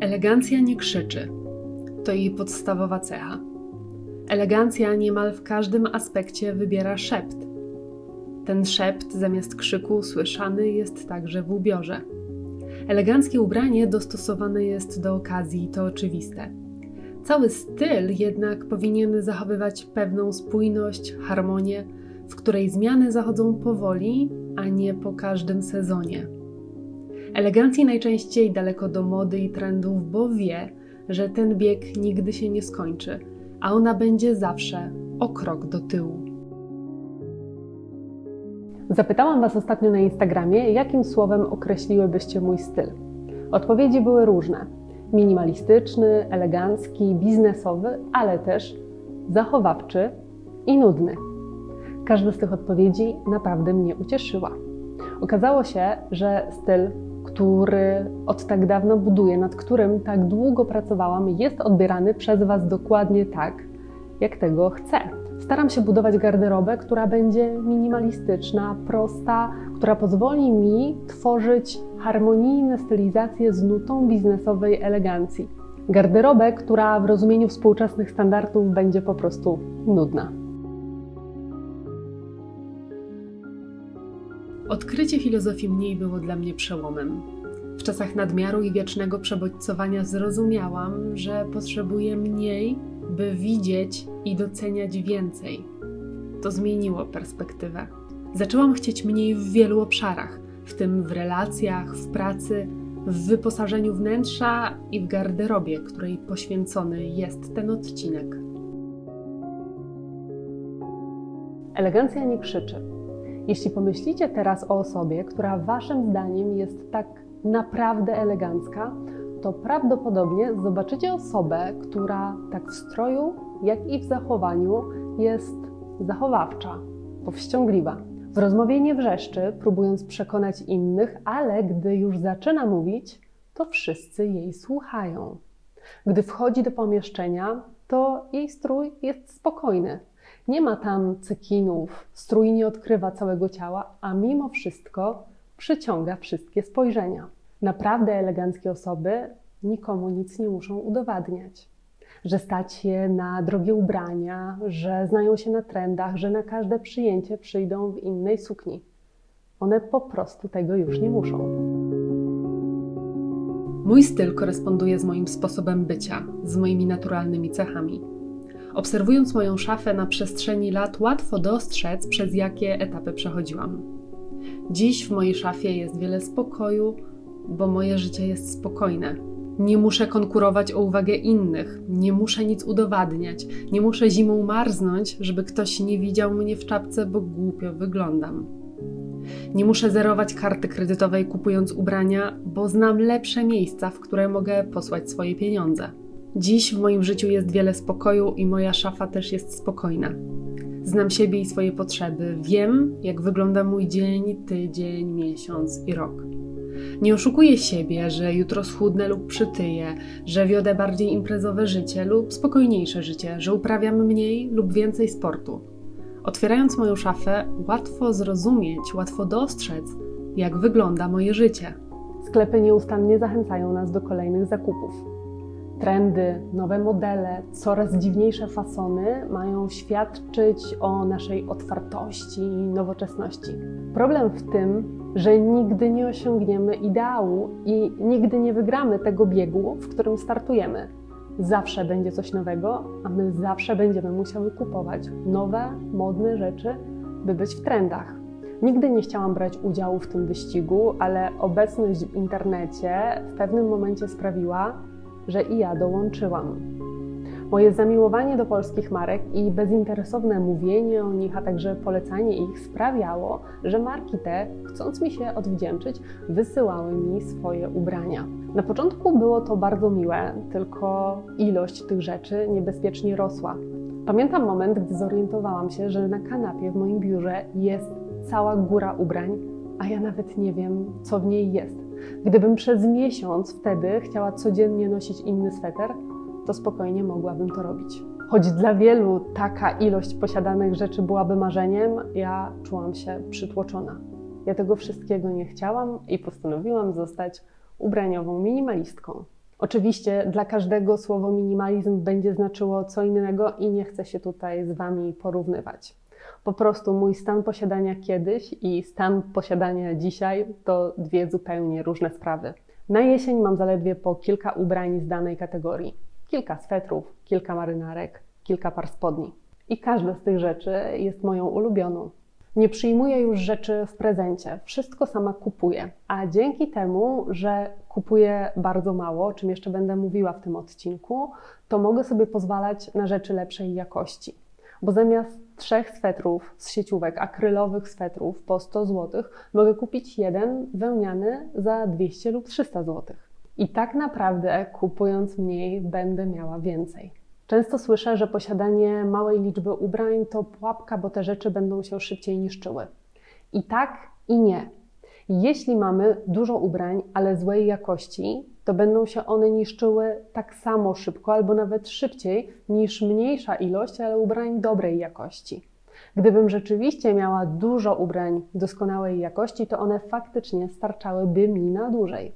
Elegancja nie krzyczy. To jej podstawowa cecha. Elegancja niemal w każdym aspekcie wybiera szept. Ten szept zamiast krzyku słyszany jest także w ubiorze. Eleganckie ubranie dostosowane jest do okazji, to oczywiste. Cały styl jednak powinien zachowywać pewną spójność, harmonię, w której zmiany zachodzą powoli, a nie po każdym sezonie. Elegancji najczęściej daleko do mody i trendów, bo wie, że ten bieg nigdy się nie skończy, a ona będzie zawsze o krok do tyłu. Zapytałam Was ostatnio na Instagramie, jakim słowem określiłybyście mój styl. Odpowiedzi były różne: minimalistyczny, elegancki, biznesowy, ale też zachowawczy i nudny. Każda z tych odpowiedzi naprawdę mnie ucieszyła. Okazało się, że styl, który od tak dawna buduję, nad którym tak długo pracowałam, jest odbierany przez Was dokładnie tak, jak tego chcę. Staram się budować garderobę, która będzie minimalistyczna, prosta, która pozwoli mi tworzyć harmonijne stylizacje z nutą biznesowej elegancji. Garderobę, która w rozumieniu współczesnych standardów będzie po prostu nudna. Odkrycie filozofii mniej było dla mnie przełomem. W czasach nadmiaru i wiecznego przebodźcowania zrozumiałam, że potrzebuję mniej, by widzieć i doceniać więcej. To zmieniło perspektywę. Zaczęłam chcieć mniej w wielu obszarach, w tym w relacjach, w pracy, w wyposażeniu wnętrza i w garderobie, której poświęcony jest ten odcinek. Elegancja nie krzyczy. Jeśli pomyślicie teraz o osobie, która Waszym zdaniem jest tak naprawdę elegancka, to prawdopodobnie zobaczycie osobę, która tak w stroju, jak i w zachowaniu jest zachowawcza, powściągliwa. W rozmowie nie wrzeszczy, próbując przekonać innych, ale gdy już zaczyna mówić, to wszyscy jej słuchają. Gdy wchodzi do pomieszczenia, to jej strój jest spokojny. Nie ma tam cekinów, strój nie odkrywa całego ciała, a mimo wszystko przyciąga wszystkie spojrzenia. Naprawdę eleganckie osoby nikomu nic nie muszą udowadniać. Że stać je na drogie ubrania, że znają się na trendach, że na każde przyjęcie przyjdą w innej sukni. One po prostu tego już nie muszą. Mój styl koresponduje z moim sposobem bycia, z moimi naturalnymi cechami. Obserwując moją szafę na przestrzeni lat, łatwo dostrzec, przez jakie etapy przechodziłam. Dziś w mojej szafie jest wiele spokoju, bo moje życie jest spokojne. Nie muszę konkurować o uwagę innych, nie muszę nic udowadniać, nie muszę zimą marznąć, żeby ktoś nie widział mnie w czapce, bo głupio wyglądam. Nie muszę zerować karty kredytowej kupując ubrania, bo znam lepsze miejsca, w które mogę posłać swoje pieniądze. Dziś w moim życiu jest wiele spokoju i moja szafa też jest spokojna. Znam siebie i swoje potrzeby, wiem, jak wygląda mój dzień, tydzień, miesiąc i rok. Nie oszukuję siebie, że jutro schudnę lub przytyję, że wiodę bardziej imprezowe życie lub spokojniejsze życie, że uprawiam mniej lub więcej sportu. Otwierając moją szafę, łatwo zrozumieć, łatwo dostrzec, jak wygląda moje życie. Sklepy nieustannie zachęcają nas do kolejnych zakupów. Trendy, nowe modele, coraz dziwniejsze fasony mają świadczyć o naszej otwartości i nowoczesności. Problem w tym, że nigdy nie osiągniemy ideału i nigdy nie wygramy tego biegu, w którym startujemy. Zawsze będzie coś nowego, a my zawsze będziemy musiały kupować nowe, modne rzeczy, by być w trendach. Nigdy nie chciałam brać udziału w tym wyścigu, ale obecność w internecie w pewnym momencie sprawiła, że i ja dołączyłam. Moje zamiłowanie do polskich marek i bezinteresowne mówienie o nich, a także polecanie ich sprawiało, że marki te, chcąc mi się odwdzięczyć, wysyłały mi swoje ubrania. Na początku było to bardzo miłe, tylko ilość tych rzeczy niebezpiecznie rosła. Pamiętam moment, gdy zorientowałam się, że na kanapie w moim biurze jest cała góra ubrań, a ja nawet nie wiem, co w niej jest. Gdybym przez miesiąc wtedy chciała codziennie nosić inny sweter, to spokojnie mogłabym to robić. Choć dla wielu taka ilość posiadanych rzeczy byłaby marzeniem, ja czułam się przytłoczona. Ja tego wszystkiego nie chciałam i postanowiłam zostać ubraniową minimalistką. Oczywiście dla każdego słowo minimalizm będzie znaczyło co innego i nie chcę się tutaj z Wami porównywać. Po prostu mój stan posiadania kiedyś i stan posiadania dzisiaj to dwie zupełnie różne sprawy. Na jesień mam zaledwie po kilka ubrań z danej kategorii. Kilka swetrów, kilka marynarek, kilka par spodni. I każda z tych rzeczy jest moją ulubioną. Nie przyjmuję już rzeczy w prezencie, wszystko sama kupuję. A dzięki temu, że kupuję bardzo mało, o czym jeszcze będę mówiła w tym odcinku, to mogę sobie pozwalać na rzeczy lepszej jakości. Bo zamiast trzech swetrów z sieciówek, akrylowych swetrów po 100 zł, mogę kupić jeden wełniany za 200 lub 300 zł. I tak naprawdę kupując mniej, będę miała więcej. Często słyszę, że posiadanie małej liczby ubrań to pułapka, bo te rzeczy będą się szybciej niszczyły. I tak, i nie. Jeśli mamy dużo ubrań, ale złej jakości, to będą się one niszczyły tak samo szybko albo nawet szybciej niż mniejsza ilość, ale ubrań dobrej jakości. Gdybym rzeczywiście miała dużo ubrań doskonałej jakości, to one faktycznie starczałyby mi na dłużej.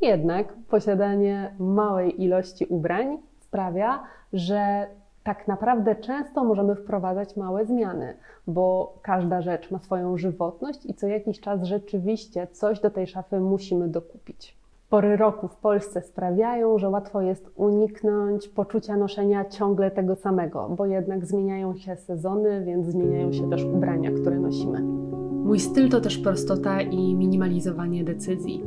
Jednak posiadanie małej ilości ubrań sprawia, że tak naprawdę często możemy wprowadzać małe zmiany, bo każda rzecz ma swoją żywotność i co jakiś czas rzeczywiście coś do tej szafy musimy dokupić. Pory roku w Polsce sprawiają, że łatwo jest uniknąć poczucia noszenia ciągle tego samego, bo jednak zmieniają się sezony, więc zmieniają się też ubrania, które nosimy. Mój styl to też prostota i minimalizowanie decyzji.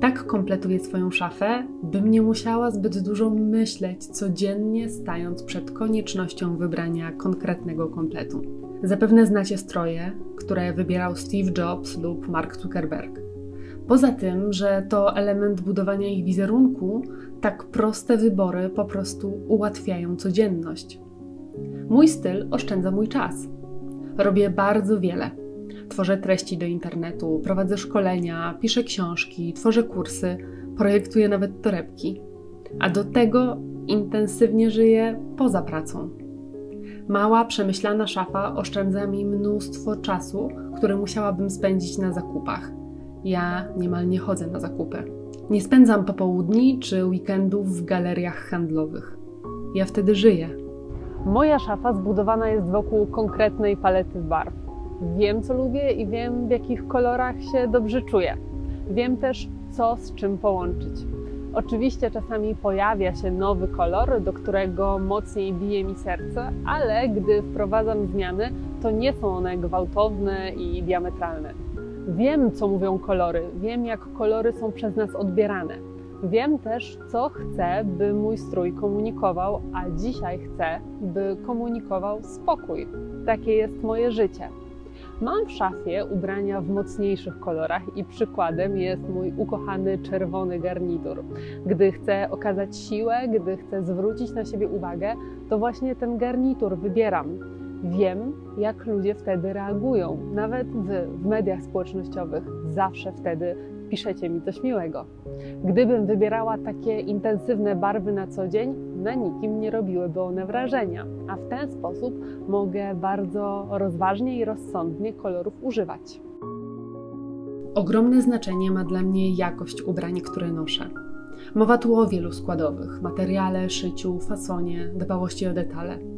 Tak kompletuję swoją szafę, bym nie musiała zbyt dużo myśleć codziennie, stając przed koniecznością wybrania konkretnego kompletu. Zapewne znacie stroje, które wybierał Steve Jobs lub Mark Zuckerberg. Poza tym, że to element budowania ich wizerunku, tak proste wybory po prostu ułatwiają codzienność. Mój styl oszczędza mój czas. Robię bardzo wiele. Tworzę treści do internetu, prowadzę szkolenia, piszę książki, tworzę kursy, projektuję nawet torebki. A do tego intensywnie żyję poza pracą. Mała, przemyślana szafa oszczędza mi mnóstwo czasu, który musiałabym spędzić na zakupach. Ja niemal nie chodzę na zakupy. Nie spędzam popołudni czy weekendów w galeriach handlowych. Ja wtedy żyję. Moja szafa zbudowana jest wokół konkretnej palety barw. Wiem, co lubię i wiem, w jakich kolorach się dobrze czuję. Wiem też, co z czym połączyć. Oczywiście czasami pojawia się nowy kolor, do którego mocniej bije mi serce, ale gdy wprowadzam zmiany, to nie są one gwałtowne i diametralne. Wiem, co mówią kolory, wiem, jak kolory są przez nas odbierane. Wiem też, co chcę, by mój strój komunikował, a dzisiaj chcę, by komunikował spokój. Takie jest moje życie. Mam w szafie ubrania w mocniejszych kolorach i przykładem jest mój ukochany czerwony garnitur. Gdy chcę okazać siłę, gdy chcę zwrócić na siebie uwagę, to właśnie ten garnitur wybieram. Wiem, jak ludzie wtedy reagują. Nawet wy w mediach społecznościowych zawsze wtedy piszecie mi coś miłego. Gdybym wybierała takie intensywne barwy na co dzień, na nikim nie robiłyby one wrażenia, a w ten sposób mogę bardzo rozważnie i rozsądnie kolorów używać. Ogromne znaczenie ma dla mnie jakość ubrań, które noszę. Mowa tu o wielu składowych: materiale, szyciu, fasonie, dbałości o detale.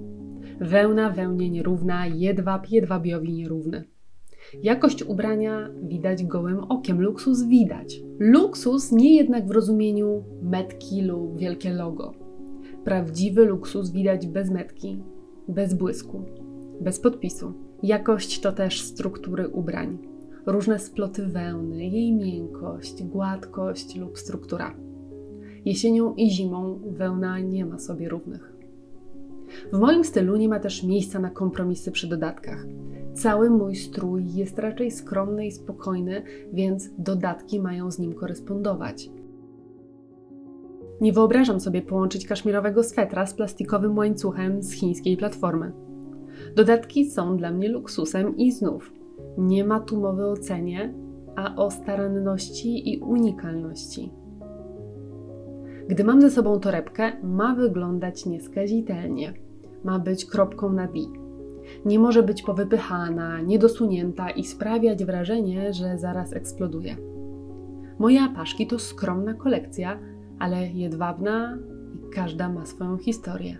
Wełna wełnie nierówna, jedwab jedwabiowi nierówny. Jakość ubrania widać gołym okiem, luksus widać. Luksus nie jednak w rozumieniu metki lub wielkie logo. Prawdziwy luksus widać bez metki, bez błysku, bez podpisu. Jakość to też struktury ubrań. Różne sploty wełny, jej miękkość, gładkość lub struktura. Jesienią i zimą wełna nie ma sobie równych. W moim stylu nie ma też miejsca na kompromisy przy dodatkach. Cały mój strój jest raczej skromny i spokojny, więc dodatki mają z nim korespondować. Nie wyobrażam sobie połączyć kaszmirowego swetra z plastikowym łańcuchem z chińskiej platformy. Dodatki są dla mnie luksusem i znów nie ma tu mowy o cenie, a o staranności i unikalności. Gdy mam ze sobą torebkę, ma wyglądać nieskazitelnie. Ma być kropką na i. Nie może być powypychana, niedosunięta i sprawiać wrażenie, że zaraz eksploduje. Moje apaszki to skromna kolekcja, ale jedwabna i każda ma swoją historię.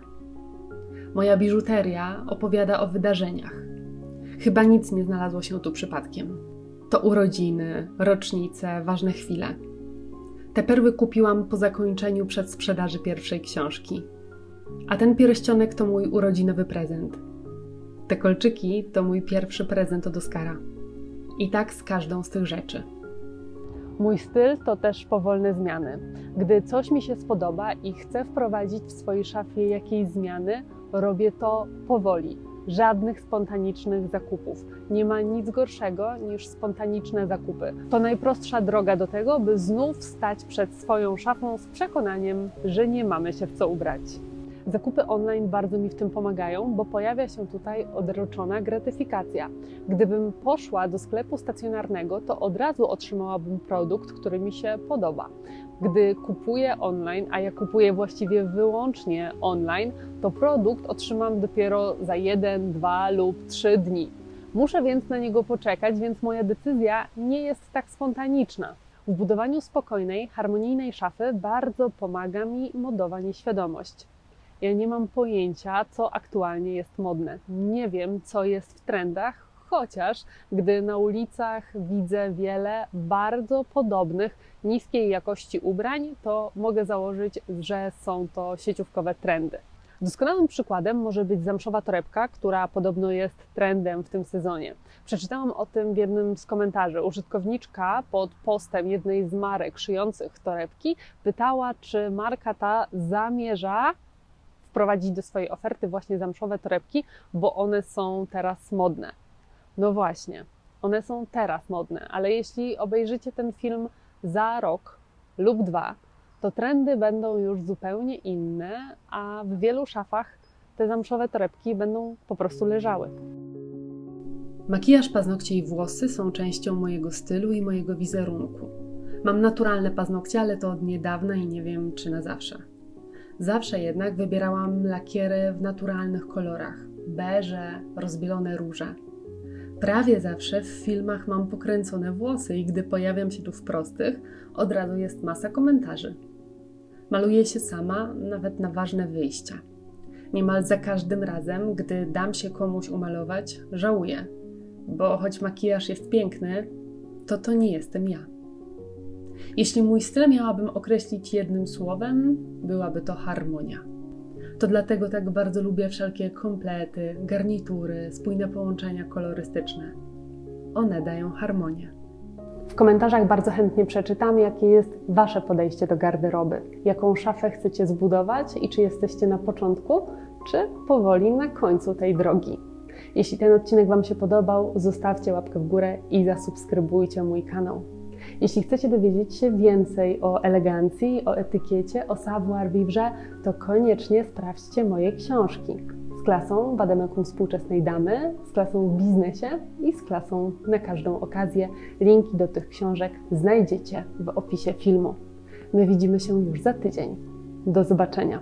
Moja biżuteria opowiada o wydarzeniach. Chyba nic nie znalazło się tu przypadkiem. To urodziny, rocznice, ważne chwile. Te perły kupiłam po zakończeniu przedsprzedaży pierwszej książki. A ten pierścionek to mój urodzinowy prezent. Te kolczyki to mój pierwszy prezent od Oskara. I tak z każdą z tych rzeczy. Mój styl to też powolne zmiany. Gdy coś mi się spodoba i chcę wprowadzić w swojej szafie jakieś zmiany, robię to powoli. Żadnych spontanicznych zakupów. Nie ma nic gorszego niż spontaniczne zakupy. To najprostsza droga do tego, by znów stać przed swoją szafą z przekonaniem, że nie mamy się w co ubrać. Zakupy online bardzo mi w tym pomagają, bo pojawia się tutaj odroczona gratyfikacja. Gdybym poszła do sklepu stacjonarnego, to od razu otrzymałabym produkt, który mi się podoba. Gdy kupuję online, a ja kupuję właściwie wyłącznie online, to produkt otrzymam dopiero za jeden, dwa lub trzy dni. Muszę więc na niego poczekać, więc moja decyzja nie jest tak spontaniczna. W budowaniu spokojnej, harmonijnej szafy bardzo pomaga mi modowa nieświadomość. Ja nie mam pojęcia, co aktualnie jest modne. Nie wiem, co jest w trendach, chociaż gdy na ulicach widzę wiele bardzo podobnych, niskiej jakości ubrań, to mogę założyć, że są to sieciówkowe trendy. Doskonałym przykładem może być zamszowa torebka, która podobno jest trendem w tym sezonie. Przeczytałam o tym w jednym z komentarzy. Użytkowniczka pod postem jednej z marek szyjących torebki pytała, czy marka ta zamierza wprowadzić do swojej oferty właśnie zamszowe torebki, bo one są teraz modne. No właśnie, one są teraz modne, ale jeśli obejrzycie ten film za rok lub dwa, to trendy będą już zupełnie inne, a w wielu szafach te zamszowe torebki będą po prostu leżały. Makijaż, paznokcie i włosy są częścią mojego stylu i mojego wizerunku. Mam naturalne paznokcie, ale to od niedawna i nie wiem czy na zawsze. Zawsze jednak wybierałam lakiery w naturalnych kolorach beże, rozbielone róże. Prawie zawsze w filmach mam pokręcone włosy i gdy pojawiam się tu w prostych, od razu jest masa komentarzy. Maluję się sama, nawet na ważne wyjścia. Niemal za każdym razem, gdy dam się komuś umalować, żałuję, bo choć makijaż jest piękny, to to nie jestem ja. Jeśli mój styl miałabym określić jednym słowem, byłaby to harmonia. To dlatego tak bardzo lubię wszelkie komplety, garnitury, spójne połączenia kolorystyczne. One dają harmonię. W komentarzach bardzo chętnie przeczytam, jakie jest Wasze podejście do garderoby, jaką szafę chcecie zbudować i czy jesteście na początku, czy powoli na końcu tej drogi. Jeśli ten odcinek Wam się podobał, zostawcie łapkę w górę i zasubskrybujcie mój kanał. Jeśli chcecie dowiedzieć się więcej o elegancji, o etykiecie, o savoir-vivre, to koniecznie sprawdźcie moje książki z klasą Wademekum współczesnej damy, z klasą w biznesie i z klasą na każdą okazję. Linki do tych książek znajdziecie w opisie filmu. My widzimy się już za tydzień. Do zobaczenia.